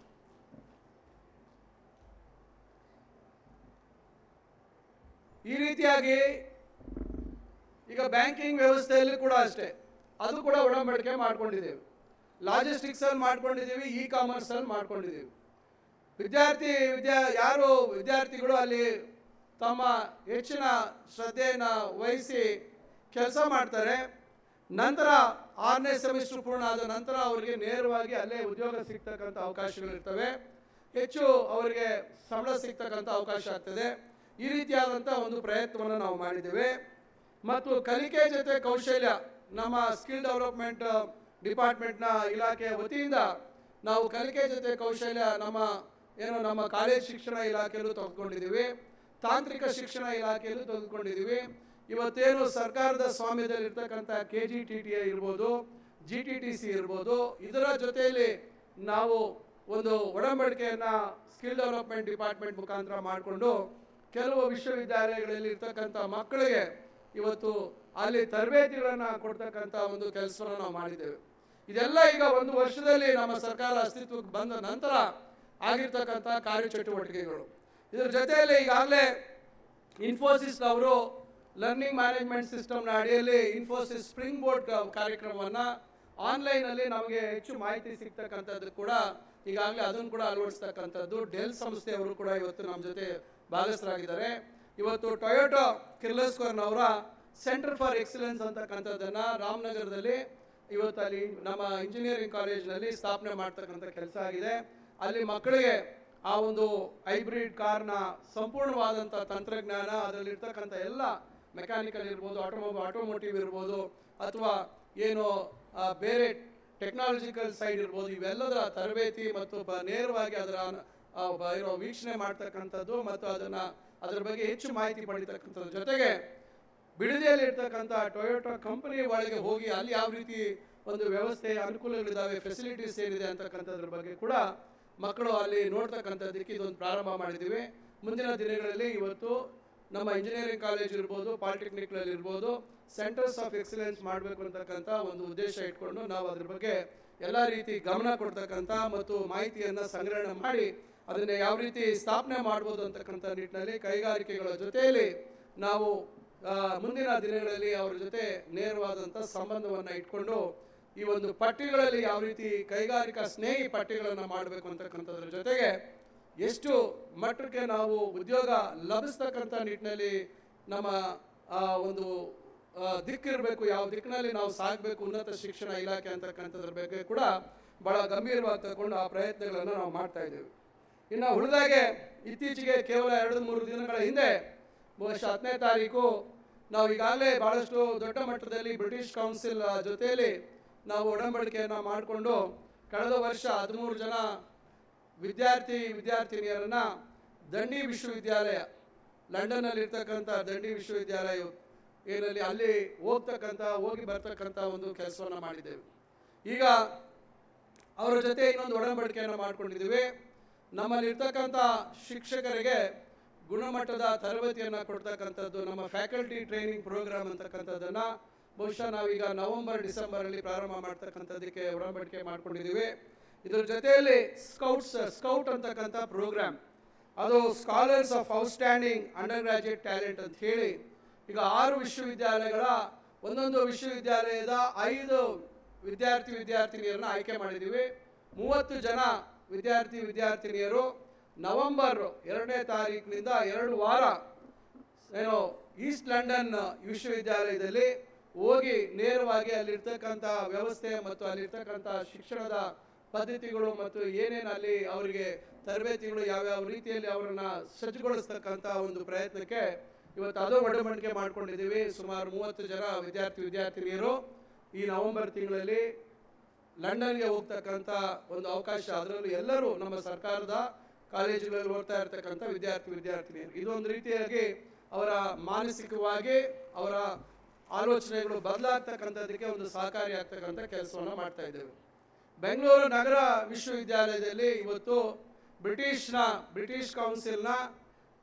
ಈ ರೀತಿಯಾಗಿ ಈಗ ಬ್ಯಾಂಕಿಂಗ್ ವ್ಯವಸ್ಥೆಯಲ್ಲಿ ಕೂಡ ಅಷ್ಟೇ. ಅದು ಕೂಡ ಒಡಂಬಡಿಕೆ ಮಾಡ್ಕೊಂಡಿದ್ದೇವೆ. ಲಾಜಿಸ್ಟಿಕ್ಸ್ ಅಲ್ಲಿ ಮಾಡ್ಕೊಂಡಿದ್ದೀವಿ ಇ ಕಾಮರ್ಸ್ ಅಲ್ಲಿ ಮಾಡ್ಕೊಂಡಿದ್ದೀವಿ. ವಿದ್ಯಾರ್ಥಿ, ವಿದ್ಯಾ, ಯಾರು ವಿದ್ಯಾರ್ಥಿಗಳು ಅಲ್ಲಿ ತಮ್ಮ ಹೆಚ್ಚಿನ ಶ್ರದ್ಧೆಯನ್ನು ವಹಿಸಿ ಕೆಲಸ ಮಾಡ್ತಾರೆ, ನಂತರ ಆರನೇ ಸೆಮಿಸ್ಟರ್ ಪೂರ್ಣ ಆದ ನಂತರ ಅವರಿಗೆ ನೇರವಾಗಿ ಅಲ್ಲೇ ಉದ್ಯೋಗ ಸಿಗ್ತಕ್ಕಂಥ ಅವಕಾಶಗಳಿರ್ತವೆ ಹೆಚ್ಚು ಅವರಿಗೆ ಸಂಬಳ ಸಿಗ್ತಕ್ಕಂಥ ಅವಕಾಶ ಆಗ್ತದೆ. ಈ ರೀತಿಯಾದಂಥ ಒಂದು ಪ್ರಯತ್ನವನ್ನು ನಾವು ಮಾಡಿದ್ದೇವೆ. ಮತ್ತು ಕಲಿಕೆ ಜೊತೆ ಕೌಶಲ್ಯ ನಮ್ಮ ಸ್ಕಿಲ್ ಡೆವಲಪ್ಮೆಂಟ್ ಡಿಪಾರ್ಟ್ಮೆಂಟ್ನ ಇಲಾಖೆಯ ವತಿಯಿಂದ ನಾವು ಕಲಿಕೆ ಜೊತೆ ಕೌಶಲ್ಯ ನಮ್ಮ, ಏನು ನಮ್ಮ ಕಾಲೇಜ್ ಶಿಕ್ಷಣ ಇಲಾಖೆಯಲ್ಲೂ ತೆಗೆದುಕೊಂಡಿದ್ದೀವಿ, ತಾಂತ್ರಿಕ ಶಿಕ್ಷಣ ಇಲಾಖೆಯಲ್ಲೂ ತೆಗೆದುಕೊಂಡಿದ್ದೀವಿ. ಇವತ್ತೇನು ಸರ್ಕಾರದ ಸ್ವಾಮ್ಯದಲ್ಲಿ ಇರ್ತಕ್ಕಂಥ ಕೆ ಜಿ ಟಿ ಟಿ ಇರ್ಬೋದು ಜಿ ಟಿ ಟಿ ಸಿ ಇರ್ಬೋದು, ಇದರ ಜೊತೆಯಲ್ಲಿ ನಾವು ಒಂದು ಒಡಂಬಡಿಕೆಯನ್ನು ಸ್ಕಿಲ್ ಡೆವಲಪ್ಮೆಂಟ್ ಡಿಪಾರ್ಟ್ಮೆಂಟ್ ಮುಖಾಂತರ ಮಾಡಿಕೊಂಡು ಕೆಲವು ವಿಶ್ವವಿದ್ಯಾಲಯಗಳಲ್ಲಿ ಇರ್ತಕ್ಕಂಥ ಮಕ್ಕಳಿಗೆ ಇವತ್ತು ಅಲ್ಲಿ ತರಬೇತಿಗಳನ್ನು ಕೊಡ್ತಕ್ಕಂಥ ಒಂದು ಕೆಲಸವನ್ನು ನಾವು ಮಾಡಿದ್ದೇವೆ. ಇದೆಲ್ಲ ಈಗ ಒಂದು ವರ್ಷದಲ್ಲಿ ನಮ್ಮ ಸರ್ಕಾರ ಅಸ್ತಿತ್ವಕ್ಕೆ ಬಂದ ನಂತರ ಆಗಿರ್ತಕ್ಕಂಥ ಕಾರ್ಯಚಟುವಟಿಕೆಗಳು. ಇದರ ಜೊತೆಯಲ್ಲಿ ಈಗಾಗಲೇ ಇನ್ಫೋಸಿಸ್ ಅವರು ಲರ್ನಿಂಗ್ ಮ್ಯಾನೇಜ್ಮೆಂಟ್ ಸಿಸ್ಟಮ್ನ ಅಡಿಯಲ್ಲಿ ಇನ್ಫೋಸಿಸ್ ಸ್ಪ್ರಿಂಗ್ ಬೋರ್ಡ್ ಕಾರ್ಯಕ್ರಮವನ್ನು ಆನ್ಲೈನಲ್ಲಿ ನಮಗೆ ಹೆಚ್ಚು ಮಾಹಿತಿ ಸಿಗ್ತಕ್ಕಂಥದ್ದು ಕೂಡ ಈಗಾಗಲೇ ಅದನ್ನು ಕೂಡ ಅಳವಡಿಸ್ತಕ್ಕಂಥದ್ದು ಡೆಲ್ ಸಂಸ್ಥೆಯವರು ಕೂಡ ಇವತ್ತು ನಮ್ಮ ಜೊತೆ ಭಾಗಸ್ಥರಾಗಿದ್ದಾರೆ. ಇವತ್ತು ಟೊಯೋಟೋ ಕಿರ್ಲಸ್ಕರ್ನವರ ಸೆಂಟರ್ ಫಾರ್ ಎಕ್ಸಲೆನ್ಸ್ ಅಂತಕ್ಕಂಥದ್ದನ್ನು ರಾಮನಗರದಲ್ಲಿ ಇವತ್ತು ಅಲ್ಲಿ ನಮ್ಮ ಇಂಜಿನಿಯರಿಂಗ್ ಕಾಲೇಜ್ನಲ್ಲಿ ಸ್ಥಾಪನೆ ಮಾಡ್ತಕ್ಕಂಥ ಕೆಲಸ ಆಗಿದೆ. ಅಲ್ಲಿ ಮಕ್ಕಳಿಗೆ ಆ ಒಂದು ಹೈಬ್ರಿಡ್ ಕಾರ್ನ ಸಂಪೂರ್ಣವಾದಂಥ ತಂತ್ರಜ್ಞಾನ, ಅದರಲ್ಲಿರ್ತಕ್ಕಂಥ ಎಲ್ಲ ಮೆಕ್ಯಾನಿಕಲ್ ಇರ್ಬೋದು ಆಟೋಮೊಬೈಲ್ ಆಟೋಮೋಟಿವ್ ಇರ್ಬೋದು, ಅಥವಾ ಏನು ಬೇರೆ ಟೆಕ್ನಾಲಜಿಕಲ್ ಸೈಡ್ ಇರ್ಬೋದು, ಇವೆಲ್ಲದರ ತರಬೇತಿ ಮತ್ತು ನೇರವಾಗಿ ಅದರ ಇರೋ ವೀಕ್ಷಣೆ ಮಾಡ್ತಕ್ಕಂಥದ್ದು ಮತ್ತು ಅದನ್ನ ಅದರ ಬಗ್ಗೆ ಹೆಚ್ಚು ಮಾಹಿತಿ ಪಡಿತಕ್ಕಂಥದ್ದು. ಜೊತೆಗೆ ಬಿಡದಿಯಲ್ಲಿರ್ತಕ್ಕಂಥ ಟೊಯೋಟೋ ಕಂಪನಿ ಒಳಗೆ ಹೋಗಿ ಅಲ್ಲಿ ಯಾವ ರೀತಿ ಒಂದು ವ್ಯವಸ್ಥೆ ಅನುಕೂಲಗಳಿದ್ದಾವೆ ಫೆಸಿಲಿಟೀಸ್ ಏನಿದೆ ಅಂತಕ್ಕಂಥದ್ರ ಬಗ್ಗೆ ಕೂಡ ಮಕ್ಕಳು ಅಲ್ಲಿ ನೋಡ್ತಕ್ಕಂಥದ್ದಕ್ಕೆ ಇದೊಂದು ಪ್ರಾರಂಭ ಮಾಡಿದ್ದೀವಿ. ಮುಂದಿನ ದಿನಗಳಲ್ಲಿ ಇವತ್ತು ನಮ್ಮ ಇಂಜಿನಿಯರಿಂಗ್ ಕಾಲೇಜ್ ಇರ್ಬೋದು ಪಾಲಿಟೆಕ್ನಿಕ್ಗಳಲ್ಲಿ ಇರ್ಬೋದು ಸೆಂಟರ್ಸ್ ಆಫ್ ಎಕ್ಸಲೆನ್ಸ್ ಮಾಡಬೇಕು ಅಂತಕ್ಕಂಥ ಒಂದು ಉದ್ದೇಶ ಇಟ್ಕೊಂಡು ನಾವು ಅದ್ರ ಬಗ್ಗೆ ಎಲ್ಲ ರೀತಿ ಗಮನ ಕೊಡ್ತಕ್ಕಂಥ ಮತ್ತು ಮಾಹಿತಿಯನ್ನು ಸಂಗ್ರಹಣೆ ಮಾಡಿ ಅದನ್ನ ಯಾವ ರೀತಿ ಸ್ಥಾಪನೆ ಮಾಡ್ಬೋದು ಅಂತಕ್ಕಂಥ ನಿಟ್ಟಿನಲ್ಲಿ ಕೈಗಾರಿಕೆಗಳ ಜೊತೆಯಲ್ಲಿ ನಾವು ಮುಂದಿನ ದಿನಗಳಲ್ಲಿ ಅವರ ಜೊತೆ ನೇರವಾದಂಥ ಸಂಬಂಧವನ್ನು ಇಟ್ಕೊಂಡು ಈ ಒಂದು ಪಟ್ಟಿಗಳಲ್ಲಿ ಯಾವ ರೀತಿ ಕೈಗಾರಿಕಾ ಸ್ನೇಹಿ ಪಟ್ಟಿಗಳನ್ನು ಮಾಡಬೇಕು ಅಂತಕ್ಕಂಥದ್ರ ಜೊತೆಗೆ ಎಷ್ಟು ಮಟ್ಟಕ್ಕೆ ನಾವು ಉದ್ಯೋಗ ಲಭಿಸ್ತಕ್ಕಂಥ ನಿಟ್ಟಿನಲ್ಲಿ ನಮ್ಮ ಒಂದು ದಿಕ್ಕಿರಬೇಕು, ಯಾವ ದಿಕ್ಕಿನಲ್ಲಿ ನಾವು ಸಾಗಬೇಕು ಉನ್ನತ ಶಿಕ್ಷಣ ಇಲಾಖೆ ಅಂತಕ್ಕಂಥದ್ರ ಬಗ್ಗೆ ಕೂಡ ಬಹಳ ಗಂಭೀರವಾಗಿ ತಗೊಂಡು ಆ ಪ್ರಯತ್ನಗಳನ್ನು ನಾವು ಮಾಡ್ತಾ ಇದ್ದೇವೆ. ಇನ್ನು ಉಳಿದಾಗೆ ಇತ್ತೀಚೆಗೆ ಕೇವಲ ಎರಡು ಮೂರು ದಿನಗಳ ಹಿಂದೆ ಬಹುಶಃ ಹತ್ತನೇ ತಾರೀಕು ನಾವು ಈಗಾಗಲೇ ಭಾಳಷ್ಟು ದೊಡ್ಡ ಮಟ್ಟದಲ್ಲಿ ಬ್ರಿಟಿಷ್ ಕೌನ್ಸಿಲ್ ಜೊತೆಯಲ್ಲಿ ನಾವು ಒಡಂಬಡಿಕೆಯನ್ನು ಮಾಡಿಕೊಂಡು ಕಳೆದ ವರ್ಷ ಹದಿಮೂರು ಜನ ವಿದ್ಯಾರ್ಥಿ ವಿದ್ಯಾರ್ಥಿನಿಯರನ್ನು ದಂಡಿ ವಿಶ್ವವಿದ್ಯಾಲಯ, ಲಂಡನ್ನಲ್ಲಿರ್ತಕ್ಕಂಥ ದಂಡಿ ವಿಶ್ವವಿದ್ಯಾಲಯ ಏನಲ್ಲಿ ಅಲ್ಲಿ ಹೋಗ್ತಕ್ಕಂಥ, ಹೋಗಿ ಬರ್ತಕ್ಕಂಥ ಒಂದು ಕೆಲಸವನ್ನು ಮಾಡಿದ್ದೇವೆ. ಈಗ ಅವರ ಜೊತೆ ಇನ್ನೊಂದು ಒಡಂಬಡಿಕೆಯನ್ನು ಮಾಡ್ಕೊಂಡಿದ್ದೀವಿ. ನಮ್ಮಲ್ಲಿ ಇರ್ತಕ್ಕಂಥ ಶಿಕ್ಷಕರಿಗೆ ಗುಣಮಟ್ಟದ ತರಬೇತಿಯನ್ನು ಕೊಡ್ತಕ್ಕಂಥದ್ದು, ನಮ್ಮ ಫ್ಯಾಕಲ್ಟಿ ಟ್ರೈನಿಂಗ್ ಪ್ರೋಗ್ರಾಮ್ ಅಂತಕ್ಕಂಥದ್ದನ್ನು ಬಹುಶಃ ನಾವೀಗ ನವೆಂಬರ್, ಡಿಸೆಂಬರಲ್ಲಿ ಪ್ರಾರಂಭ ಮಾಡ್ತಕ್ಕಂಥದ್ದಕ್ಕೆ ಒಡಂಬಡಿಕೆ ಮಾಡಿಕೊಂಡಿದ್ದೀವಿ. ಇದರ ಜೊತೆಯಲ್ಲಿ ಸ್ಕೌಟ್ಸ್ ಸ್ಕೌಟ್ ಅಂತಕ್ಕಂಥ ಪ್ರೋಗ್ರಾಮ್ ಅದು scholars of outstanding undergraduate talent ಅಂತ ಹೇಳಿ, ಈಗ ಆರು ವಿಶ್ವವಿದ್ಯಾಲಯಗಳ ಒಂದೊಂದು ವಿಶ್ವವಿದ್ಯಾಲಯದ ಐದು ವಿದ್ಯಾರ್ಥಿ, ವಿದ್ಯಾರ್ಥಿನಿಯರನ್ನು ಆಯ್ಕೆ ಮಾಡಿದ್ದೀವಿ. ಮೂವತ್ತು ಜನ ವಿದ್ಯಾರ್ಥಿ ವಿದ್ಯಾರ್ಥಿನಿಯರು ನವೆಂಬರ್ ಎರಡನೇ ತಾರೀಕಿನಿಂದ ಎರಡು ವಾರ, ಏನು ಈಸ್ಟ್ ಲಂಡನ್ ವಿಶ್ವವಿದ್ಯಾಲಯದಲ್ಲಿ ಹೋಗಿ ನೇರವಾಗಿ ಅಲ್ಲಿರ್ತಕ್ಕಂಥ ವ್ಯವಸ್ಥೆ ಮತ್ತು ಅಲ್ಲಿರ್ತಕ್ಕಂಥ ಶಿಕ್ಷಣದ ಪದ್ಧತಿಗಳು ಮತ್ತು ಏನೇನು ಅಲ್ಲಿ ಅವರಿಗೆ ತರಬೇತಿಗಳು ಯಾವ್ಯಾವ ರೀತಿಯಲ್ಲಿ ಅವರನ್ನ ಸಜ್ಜುಗೊಳಿಸ್ತಕ್ಕಂಥ ಒಂದು ಪ್ರಯತ್ನಕ್ಕೆ ಇವತ್ತು ಅದು ಒಡಂಬಡಿಕೆ ಮಾಡ್ಕೊಂಡಿದ್ದೀವಿ. ಸುಮಾರು ಮೂವತ್ತು ಜನ ವಿದ್ಯಾರ್ಥಿ ವಿದ್ಯಾರ್ಥಿನಿಯರು ಈ ನವೆಂಬರ್ ತಿಂಗಳಲ್ಲಿ ಲಂಡನ್ಗೆ ಹೋಗ್ತಕ್ಕಂಥ ಒಂದು ಅವಕಾಶ. ಅದರಲ್ಲೂ ಎಲ್ಲರೂ ನಮ್ಮ ಸರ್ಕಾರದ ಕಾಲೇಜುಗಳಲ್ಲಿ ಓದ್ತಾ ಇರ್ತಕ್ಕಂಥ ವಿದ್ಯಾರ್ಥಿ, ವಿದ್ಯಾರ್ಥಿನಿಯರು. ಇದೊಂದು ರೀತಿಯಾಗಿ ಅವರ ಮಾನಸಿಕವಾಗಿ ಅವರ ಆಲೋಚನೆಗಳು ಬದಲಾಗ್ತಕ್ಕಂಥದ್ದಕ್ಕೆ ಒಂದು ಸಹಕಾರಿ ಆಗ್ತಕ್ಕಂಥ ಕೆಲಸವನ್ನು ಮಾಡ್ತಾ ಇದ್ದೇವೆ. ಬೆಂಗಳೂರು ನಗರ ವಿಶ್ವವಿದ್ಯಾಲಯದಲ್ಲಿ ಇವತ್ತು ಬ್ರಿಟಿಷ್ನ, British ಕೌನ್ಸಿಲ್ನ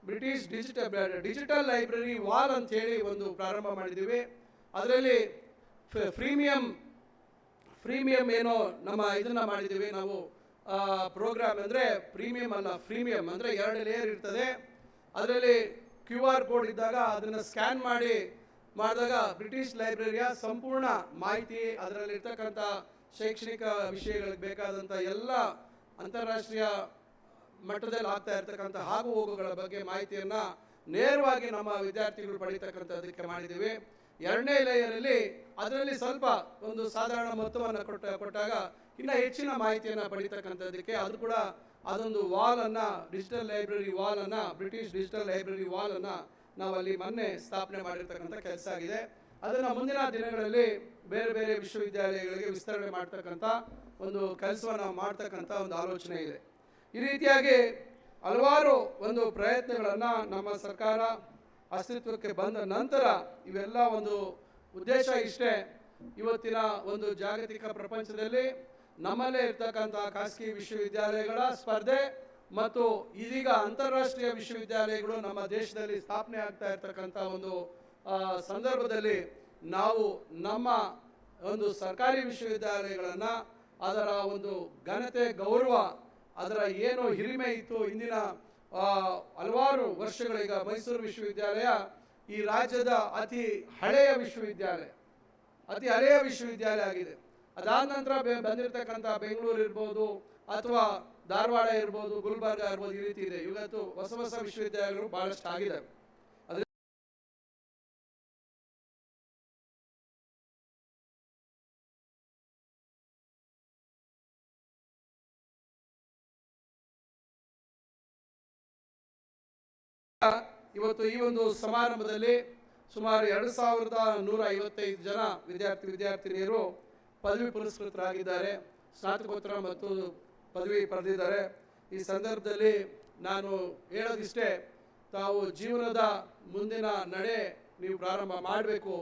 British digital digital library wall ಅಂತ ಹೇಳಿ ಒಂದು ಪ್ರಾರಂಭ ಮಾಡಿದ್ದೀವಿ. ಅದರಲ್ಲಿ ಫ್ರೀಮಿಯಂ ಫ್ರೀಮಿಯಂ ಏನೋ ನಮ್ಮ ಇದನ್ನ ಮಾಡಿದ್ದೀವಿ. ನಾವು ಪ್ರೋಗ್ರಾಮ್ ಅಂದರೆ ಪ್ರೀಮಿಯಂ ಅಲ್ಲ, ಫ್ರೀಮಿಯಂ ಅಂದರೆ ಎರಡು ಲೇಯರ್ ಇರ್ತದೆ. ಅದರಲ್ಲಿ ಕ್ಯೂ ಆರ್ ಕೋಡ್ ಇದ್ದಾಗ ಅದನ್ನು ಸ್ಕ್ಯಾನ್ ಮಾಡಿ ಮಾಡಿದಾಗ ಬ್ರಿಟಿಷ್ ಲೈಬ್ರರಿಯ ಸಂಪೂರ್ಣ ಮಾಹಿತಿ ಅದರಲ್ಲಿ ಇರ್ತಕ್ಕಂಥ ಶೈಕ್ಷಣಿಕ ವಿಷಯಗಳಿಗೆ ಬೇಕಾದಂಥ ಎಲ್ಲ ಅಂತಾರಾಷ್ಟ್ರೀಯ ಮಟ್ಟದಲ್ಲಿ ಆಗ್ತಾ ಇರ್ತಕ್ಕಂಥ ಆಗು ಹೋಗುಗಳ ಬಗ್ಗೆ ಮಾಹಿತಿಯನ್ನ ನೇರವಾಗಿ ನಮ್ಮ ವಿದ್ಯಾರ್ಥಿಗಳು ಪಡಿತಕ್ಕಂಥದ್ದಕ್ಕೆ ಮಾಡಿದ್ದೀವಿ. ಎರಡನೇ ಲೇಯರಲ್ಲಿ ಅದರಲ್ಲಿ ಸ್ವಲ್ಪ ಒಂದು ಸಾಧಾರಣ ಮೊತ್ತವನ್ನು ಕೊಟ್ಟ ಕೊಟ್ಟಾಗ ಇನ್ನು ಹೆಚ್ಚಿನ ಮಾಹಿತಿಯನ್ನು ಪಡಿತಕ್ಕಂಥದ್ದಕ್ಕೆ ಅದು ಕೂಡ ಅದೊಂದು ವಾಲ್ ಅನ್ನ ಡಿಜಿಟಲ್ ಲೈಬ್ರರಿ ವಾಲ್ ಅನ್ನ ಬ್ರಿಟಿಷ್ ಡಿಜಿಟಲ್ ಲೈಬ್ರರಿ ವಾಲ್ ಅನ್ನ ನಾವು ಅಲ್ಲಿ ಮೊನ್ನೆ ಸ್ಥಾಪನೆ ಮಾಡಿರ್ತಕ್ಕಂಥ ಕೆಲಸ ಆಗಿದೆ. ಅದನ್ನ ಮುಂದಿನ ದಿನಗಳಲ್ಲಿ ಬೇರೆ ಬೇರೆ ವಿಶ್ವವಿದ್ಯಾಲಯಗಳಿಗೆ ವಿಸ್ತರಣೆ ಮಾಡ್ತಕ್ಕಂಥ ಒಂದು ಕೆಲಸವನ್ನು ಮಾಡ್ತಕ್ಕಂಥ ಒಂದು ಆಲೋಚನೆ ಇದೆ. ಈ ರೀತಿಯಾಗಿ ಹಲವಾರು ಒಂದು ಪ್ರಯತ್ನಗಳನ್ನ ನಮ್ಮ ಸರ್ಕಾರ ಅಸ್ತಿತ್ವಕ್ಕೆ ಬಂದ ನಂತರ ಇವೆಲ್ಲ ಒಂದು ಉದ್ದೇಶ ಇಷ್ಟೇ. ಇವತ್ತಿನ ಒಂದು ಜಾಗತಿಕ ಪ್ರಪಂಚದಲ್ಲಿ ನಮ್ಮಲ್ಲೇ ಇರ್ತಕ್ಕಂಥ ಖಾಸಗಿ ವಿಶ್ವವಿದ್ಯಾಲಯಗಳ ಸ್ಪರ್ಧೆ ಮತ್ತು ಇದೀಗ ಅಂತಾರಾಷ್ಟ್ರೀಯ ವಿಶ್ವವಿದ್ಯಾಲಯಗಳು ನಮ್ಮ ದೇಶದಲ್ಲಿ ಸ್ಥಾಪನೆ ಆಗ್ತಾ ಇರ್ತಕ್ಕಂಥ ಒಂದು ಸಂದರ್ಭದಲ್ಲಿ ನಾವು ನಮ್ಮ ಒಂದು ಸರ್ಕಾರಿ ವಿಶ್ವವಿದ್ಯಾಲಯಗಳನ್ನು, ಅದರ ಒಂದು ಘನತೆ ಗೌರವ, ಅದರ ಏನು ಹಿರಿಮೆ ಇತ್ತು ಇಂದಿನ ಹಲವಾರು ವರ್ಷಗಳೀಗ ಮೈಸೂರು ವಿಶ್ವವಿದ್ಯಾಲಯ ಈ ರಾಜ್ಯದ ಅತಿ ಹಳೆಯ ವಿಶ್ವವಿದ್ಯಾಲಯ, ಅತಿ ಹಳೆಯ ವಿಶ್ವವಿದ್ಯಾಲಯ ಆಗಿದೆ. ಅದಾದ ನಂತರ ಬಂದಿರತಕ್ಕಂಥ ಬೆಂಗಳೂರು ಇರ್ಬೋದು ಅಥವಾ ಧಾರವಾಡ ಇರ್ಬೋದು, ಗುಲ್ಬರ್ಗ ಇರ್ಬೋದು ಈ ರೀತಿ ಇದೆ. ಇವತ್ತು ಹೊಸ ಹೊಸ ವಿಶ್ವವಿದ್ಯಾಲಯಗಳು ಬಹಳಷ್ಟು ಆಗಿದೆ ಇವತ್ತು ಈ ಒಂದು ಸಮಾರಂಭದಲ್ಲಿ ಸುಮಾರು ಎರಡು ಸಾವಿರದ ನೂರ ಐವತ್ತೈದು ಜನ ವಿದ್ಯಾರ್ಥಿ ವಿದ್ಯಾರ್ಥಿನಿಯರು ಪದವಿ ಪುರಸ್ಕೃತರಾಗಿದ್ದಾರೆ. ಸ್ನಾತಕೋತ್ತರ ಮತ್ತು ಪದವಿ ಪಡೆದಿದ್ದಾರೆ. ಈ ಸಂದರ್ಭದಲ್ಲಿ ನಾನು ಹೇಳೋದಿಷ್ಟೇ, ತಾವು ಜೀವನದ ಮುಂದಿನ ನಡೆ ನೀವು ಪ್ರಾರಂಭ ಮಾಡಬೇಕು.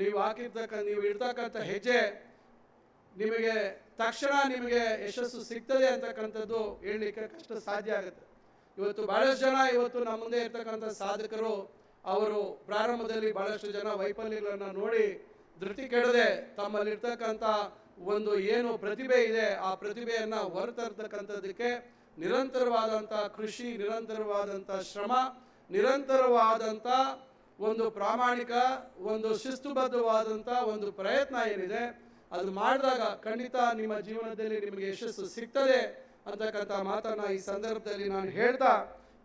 ನೀವು ಹಾಕಿರ್ತಕ್ಕ, ನೀವು ಇಡ್ತಕ್ಕಂಥ ಹೆಜ್ಜೆ ನಿಮಗೆ ತಕ್ಷಣ ನಿಮಗೆ ಯಶಸ್ಸು ಸಿಗ್ತದೆ ಅಂತಕ್ಕಂಥದ್ದು ಹೇಳಲಿಕ್ಕೆ ಕಷ್ಟ ಸಾಧ್ಯ ಆಗುತ್ತೆ. ಇವತ್ತು ಬಹಳಷ್ಟು ಜನ ಇವತ್ತು ನಮ್ಮ ಮುಂದೆ ಇರ್ತಕ್ಕಂಥ ಸಾಧಕರು, ಅವರು ಪ್ರಾರಂಭದಲ್ಲಿ ಬಹಳಷ್ಟು ಜನ ವೈಫಲ್ಯಗಳನ್ನು ನೋಡಿ ಧೃತಿ ಕೆಡದೆ ತಮ್ಮಲ್ಲಿರ್ತಕ್ಕಂಥ ಒಂದು ಏನು ಪ್ರತಿಭೆ ಇದೆ, ಆ ಪ್ರತಿಭೆಯನ್ನು ಹೊರತರ್ತಕ್ಕಂಥದ್ದಕ್ಕೆ ನಿರಂತರವಾದಂಥ ಕೃಷಿ, ನಿರಂತರವಾದಂಥ ಶ್ರಮ, ನಿರಂತರವಾದಂಥ ಒಂದು ಪ್ರಾಮಾಣಿಕ, ಒಂದು ಶಿಸ್ತುಬದ್ಧವಾದಂಥ ಒಂದು ಪ್ರಯತ್ನ ಏನಿದೆ, ಅದು ಮಾಡಿದಾಗ ಖಂಡಿತ ನಿಮ್ಮ ಜೀವನದಲ್ಲಿ ನಿಮಗೆ ಯಶಸ್ಸು ಸಿಗ್ತದೆ. ಅಂತಕ್ಕಂಥ ಮಾತನ್ನ ಈ ಸಂದರ್ಭದಲ್ಲಿ ನಾನು ಹೇಳ್ತಾ,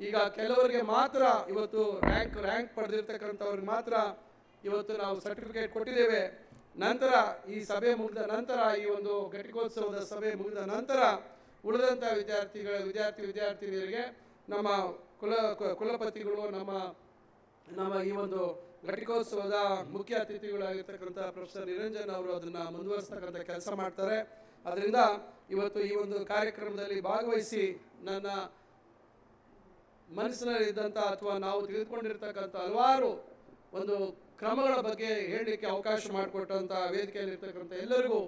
ಈಗ ಕೆಲವರಿಗೆ ಮಾತ್ರ ಇವತ್ತು ರ್ಯಾಂಕ್ ರ್ಯಾಂಕ್ ಪಡೆದಿರ್ತಕ್ಕಂಥವ್ರಿಗೆ ಮಾತ್ರ ಇವತ್ತು ನಾವು ಸರ್ಟಿಫಿಕೇಟ್ ಕೊಟ್ಟಿದ್ದೇವೆ. ನಂತರ ಈ ಸಭೆ ಮುಗಿದ ನಂತರ, ಈ ಒಂದು ಘಟಿಕೋತ್ಸವದ ಸಭೆ ಮುಗಿದ ನಂತರ ಉಳಿದಂಥ ವಿದ್ಯಾರ್ಥಿಗಳ, ವಿದ್ಯಾರ್ಥಿ, ವಿದ್ಯಾರ್ಥಿನಿಯರಿಗೆ ನಮ್ಮ ಕುಲ, ಕುಲಪತಿಗಳು, ನಮ್ಮ ನಮ್ಮ ಈ ಒಂದು ಘಟಿಕೋತ್ಸವದ ಮುಖ್ಯ ಅತಿಥಿಗಳಾಗಿರ್ತಕ್ಕಂಥ ಪ್ರೊಫೆಸರ್ ನಿರಂಜನ್ ಅವರು ಅದನ್ನ ಮುಂದುವರಿಸ್ತಕ್ಕಂಥ ಕೆಲಸ ಮಾಡ್ತಾರೆ. ಅದರಿಂದ ಇವತ್ತು ಈ ಒಂದು ಕಾರ್ಯಕ್ರಮದಲ್ಲಿ ಭಾಗವಹಿಸಿ ನನ್ನ ಮನಸ್ಸಿನಲ್ಲಿದ್ದಂಥ ಅಥವಾ ನಾವು ತಿಳಿದುಕೊಂಡಿರ್ತಕ್ಕಂಥ ಹಲವಾರು ಒಂದು ಕ್ರಮಗಳ ಬಗ್ಗೆ ಹೇಳಲಿಕ್ಕೆ ಅವಕಾಶ ಮಾಡಿಕೊಟ್ಟಂಥ ವೇದಿಕೆಯಲ್ಲಿರ್ತಕ್ಕಂಥ ಎಲ್ಲರಿಗೂ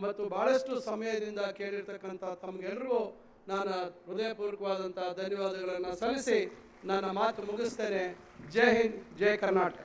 ಮತ್ತು ಬಹಳಷ್ಟು ಸಮಯದಿಂದ ಕೇಳಿರ್ತಕ್ಕಂಥ ತಮಗೆಲ್ಲರಿಗೂ ನಾನು ಹೃದಯಪೂರ್ವಕವಾದಂಥ ಧನ್ಯವಾದಗಳನ್ನು ಸಲ್ಲಿಸಿ ನನ್ನ ಮಾತು ಮುಗಿಸ್ತೇನೆ. ಜೈ ಹಿಂದ್, ಜೈ ಕರ್ನಾಟಕ.